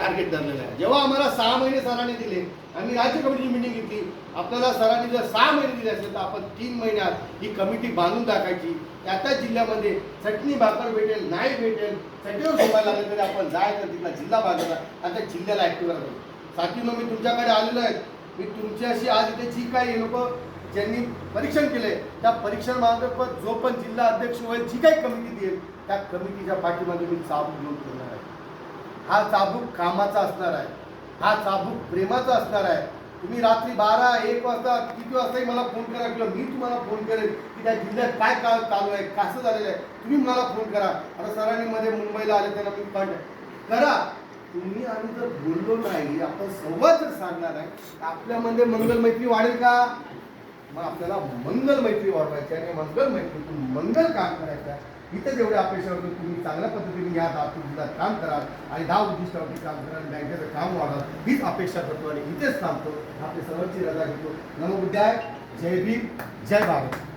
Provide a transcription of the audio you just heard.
Target धरलेलं आहे. जेव्हा आम्हाला सहा महिने सरांनी दिले आम्ही राज्य कमिटीची मिटिंग घेतली आपल्याला सरांनी जर सहा महिने दिले असेल तर आपण तीन महिन्यात ही कमिटी बांधून टाकायची. त्या त्या जिल्ह्यामध्ये चटणी भाकर भेटेल नाही भेटेल चटणीवर झोपायला लागलं तरी आपण जायचं तिथला जिल्हा बांधायचा आणि त्या जिल्ह्याला ऍक्टिव्ह करायचं साथीनं मी तुमच्याकडे आलेलो आहे. मी तुमच्याशी आज इथे जी काही लोक ज्यांनी परीक्षण केले त्या परीक्षण मार्फत जो पण जिल्हा अध्यक्ष होईल जी काही कमिटी देईल त्या कमिटीच्या पाठीमध्ये मी चाप घेऊन ठेवणार आहे. हा चाबूक कामाचा असणार आहे. हा चाबूक प्रेमाचा असणार आहे. तुम्ही रात्री बारा एक वाजता किती वाजताही मला फोन करा किंवा मी तुम्हाला फोन करेन की त्या जिल्ह्यात काय काय चालू आहे कसं झालेलं आहे तुम्ही मला फोन करा. आता सरांनी मध्ये मुंबईला आले त्यांना तुम्ही कॉन्टॅक्ट करा. तुम्ही आम्ही जर बोललो नाही आपण संवाद जर साधला आहे आपल्यामध्ये मंगल मैत्री वाढेल का? मग आपल्याला मंगल मैत्री वाढवायची आणि मंगल मैत्रीतून मंगल काम करायचं आहे. इथं जेवढे अपेक्षा होतं तुम्ही चांगल्या पद्धतीने या दहा जिल्ह्यात काम कराल आणि दहा उद्दिष्टावरती काम कराल बँकेचं काम वाढाल हीच अपेक्षा करतो आणि इथेच थांबतो. आपली सर्वांची रजा घेतो. नमोबुद्धाय जय भीम. जय भारत.